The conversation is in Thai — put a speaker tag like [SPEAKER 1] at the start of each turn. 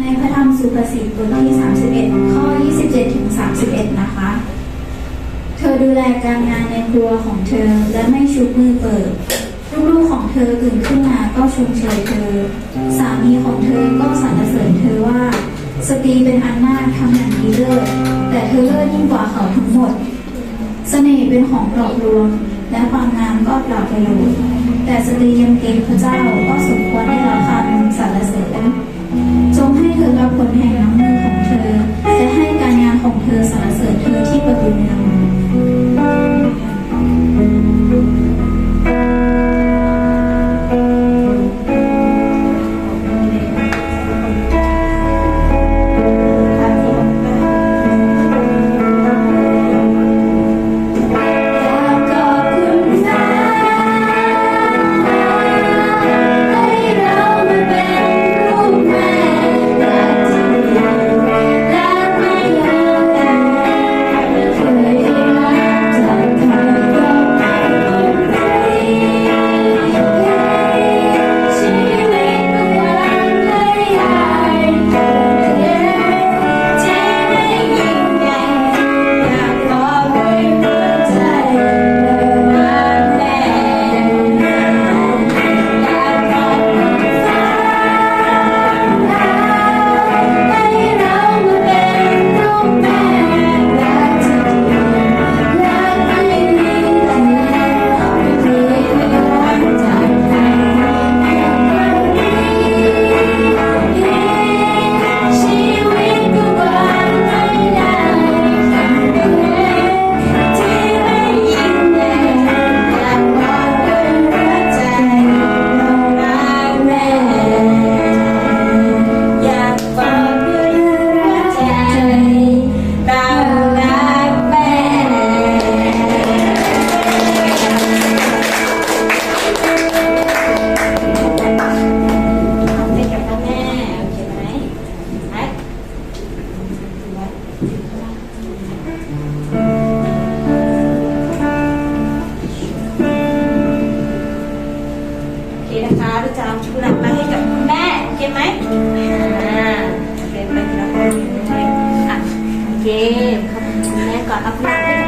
[SPEAKER 1] ในพระธรรมสุภาษิตบทที่ 31 ข้อ 27ถึง31 นะคะ เธอดูแลการงานในครัวของเธอและไม่ชุบมือเปิด ลูกๆของเธอตื่นขึ้นมาก็ชมเชยเธอ สามีของเธอก็สรรเสริญเธอว่า สตรีเป็นอันนาทำอย่างดีเลิศแต่เธอเลิศยิ่งกว่าเขาทั้งหมด เสน่ห์เป็นของหลอกลวง และความงามก็เปล่าประโยชน์แต่สตรียังเกรงพระเจ้าก็สมควรได้รับคำสรรเสริญ นะคะลูกจะเอาชุดหลังมาให้กั
[SPEAKER 2] บคุณแม่โอเคไหมอ่าโอเคไปทีละคนเลยอะโอเคขอบคุณแม่ก่อนเอาคุณหลังให้กับคุณแม่